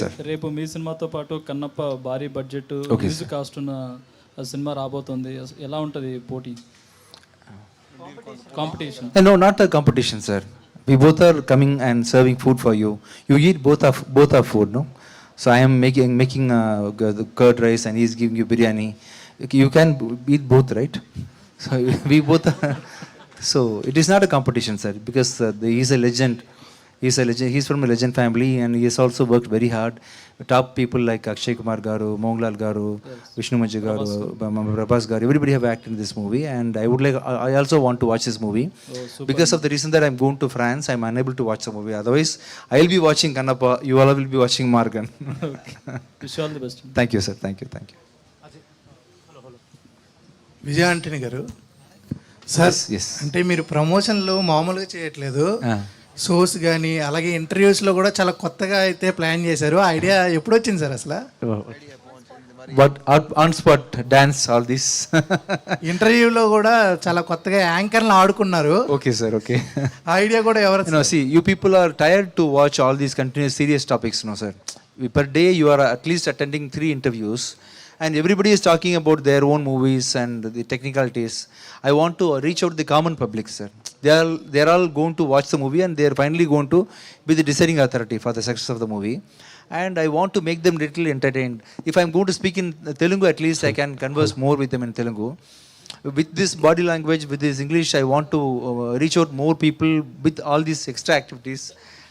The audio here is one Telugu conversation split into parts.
సార్ రేపు మీ సినిమాతో పాటు కన్నప్ప భారీ బడ్జెట్ మ్యూజిక్ కాస్ట్ ఉన్న ఆ సినిమా రాబోతుంది ఎలా ఉంటుంది పోటీ competition Uh, No, not a competition, sir. We both are coming and serving food for you. You eat both of both our food, no? So I am making making uh, g- the curd rice and he's giving you biryani. You can b- eat both, right? So we both. Are so it is not is he's from legend family and is also work very hard top people like Akshay Kumar garu Mohanlal garu Vishnu Manchu garu Prabhas garu everybody have act in this movie and I would like I also want to watch this movie because of the reason that I'm gone to France I'm unable to watch the movie otherwise I will be watching Kannappa you all will be watching Maargan thank you sir thank you thank you Vijay Antony garu sir అంటే మీరు ప్రమోషన్లో మామూలుగా చేయట్లేదు. షోస్ కానీ అలాగే ఇంటర్వ్యూస్లో కూడా చాలా కొత్తగా అయితే ప్లాన్ చేశారు. ఐడియా ఎప్పుడు వచ్చింది సార్ అసలు? But on spot dance all this ఇంటర్వ్యూలో కూడా చాలా కొత్తగా యాంకర్లు ఆడుకున్నారు. ఓకే సార్ ఓకే ఐడియా కూడా ఎవరు you people are tired to watch all these continuous serious topics no sir per day you are at least attending three interviews and everybody is talking about their own movies and the technicalities I want to reach out the common public sir They are they are all going to watch the movie, and they are finally going to be the deciding authority for the success of the movie. And I want to make them little entertained. If I'm going to speak in Telugu, at least I can converse more with them in Telugu with this body language, with this English, I want to uh, reach out more people with all these extra activities.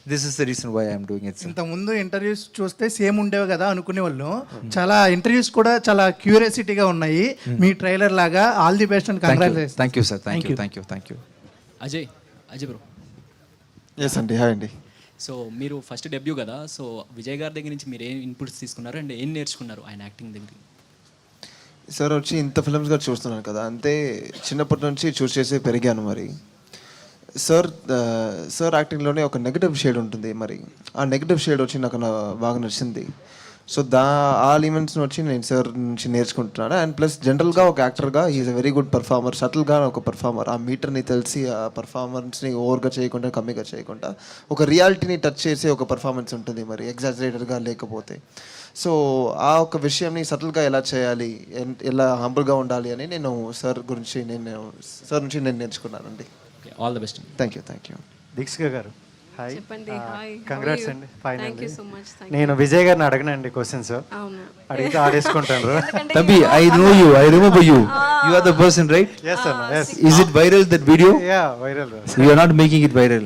This is the reason why I am doing it. Sir. ఇంత ముందు ఇంటర్వ్యూస్ చూస్తే సేమ్ ఉండేవి కదా అనుకునే వాళ్ళు చాలా ఇంటర్వ్యూస్ కూడా చాలా క్యూరియాసిటీగా ఉన్నాయి మీ ట్రైలర్ లాగా all the best and. Congratulation Thank you, sir. Thank you. Thank you. Thank you. Ajay Ajay bro yes అండి హాయ్ అండి సో మీరు ఫస్ట్ డెబ్యూ కదా సో విజయ్ గారి దగ్గర నుంచి మీరు ఏం ఇన్పుట్స్ తీసుకున్నారు అండ్ ఏం నేర్చుకున్నారు ఆయన యాక్టింగ్ దగ్గర సార్ వచ్చి ఇంత ఫిల్మ్స్ గారు చూస్తున్నాను కదా అంతే చిన్నప్పటి నుంచి చూస్ చేసి పెరిగాను మరి. సార్ సార్ యాక్టింగ్లోనే ఒక నెగటివ్ షేడ్ ఉంటుంది మరి. ఆ నెగటివ్ షేడ్ వచ్చి నాకు బాగా నచ్చింది. సో దా ఆ ఎలిమెంట్స్ని వచ్చి నేను సార్ నుంచి నేర్చుకుంటున్నాను. అండ్ ప్లస్ జనరల్గా ఒక యాక్టర్గా is a very good performer సటిల్గా ఒక పర్ఫార్మర్ ఆ మీటర్ని తెలిసి ఆ పర్ఫార్మెన్స్ని ఓవర్గా చేయకుండా కమ్మిగా చేయకుండా ఒక రియాలిటీని టచ్ చేసే ఒక పర్ఫార్మెన్స్ ఉంటుంది మరి ఎగ్జాజరేటర్గా లేకపోతే. సో ఆ ఒక విషయంని సటిల్గా ఎలా చేయాలి ఎన్- ఎలా హంబుల్గా ఉండాలి అని నేను సార్ గురించి నేను సార్ నుంచి నేను నేర్చుకున్నానండి. All the best thank you thank you Deekshika garu hi చెప్పండి హాయ్ కంగ్రాట్స్ అండి ఫైన్ థ్యాంక్ యూ అండి సో మచ్ నేను విజయ్ గారిని అడగనండి క్వశ్చన్స్ అవును అడిగితే ఆడేసుకుంటాను Tabi, I know you. I remember you. You are the person, right? Yes అన్న yes Is it viral that video? Yeah viral You are not making it viral.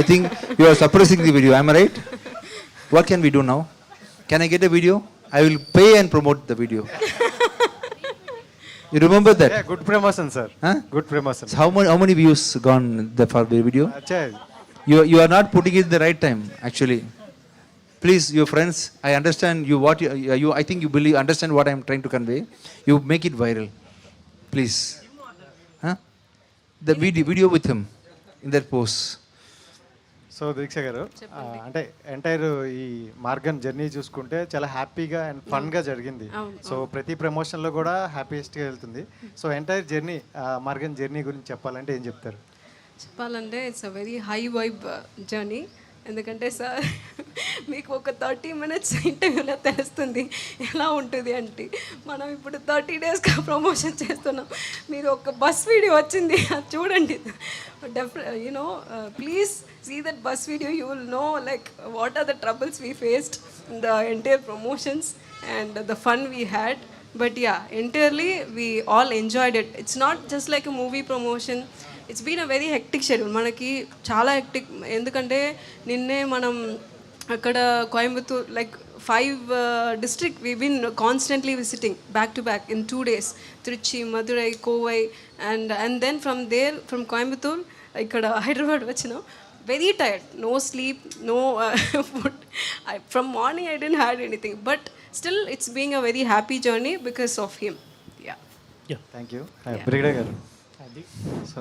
I think you are suppressing the video. Am I right? What can we do now? Can I get a video? I will pay and promote the video. You remember that? Good promotion sir Huh? Good promotion So how many how many views gone the for the video? అచ్చా you you are not putting it the right time actually please your friends I understand you what you I think you believe understand what I'm trying to convey you make it viral please the video video with him in that post so Deeksha garu uh, అంటే ఎంటైర్ ఈ మార్గం జర్నీ చూసుకుంటే చాలా హ్యాపీగా అండ్ ఫన్గా జరిగింది. సో ప్రతి ప్రమోషన్లో కూడా హ్యాపీయెస్ట్గా వెళ్తుంది. సో ఎంటైర్ జర్నీ మార్గం జర్నీ గురించి చెప్పాలంటే ఏం చెప్తారు? చెప్పాలంటే it's a very high vibe journey ఎందుకంటే సార్ మీకు ఒక థర్టీ మినిట్స్ ఇంటర్వ్యూలో తెలుస్తుంది ఎలా ఉంటుంది అంటే మనం ఇప్పుడు థర్టీ డేస్గా ప్రమోషన్ చేస్తున్నాం. మీరు ఒక బస్ వీడియో వచ్చింది అది చూడండి. Definitely you know please see that bus video you will know like what are the troubles we faced the entire promotions and the fun we had but yeah entirely we all enjoyed it it's not just like a movie promotion it's been a very hectic schedule మనకి చాలా హెక్టిక్ ఎందుకంటే నిన్నే మనం అక్కడ Coimbatore like five district we been constantly visiting back to back in two days Trichy Madurai Kovai and and then from there from Coimbatore ఇక్కడ హైదరాబాద్ వచ్చినాం. Very tired no sleep no food from morning I didn't had anything but still it's being a very happy journey because of him yeah thank you Brigida garu so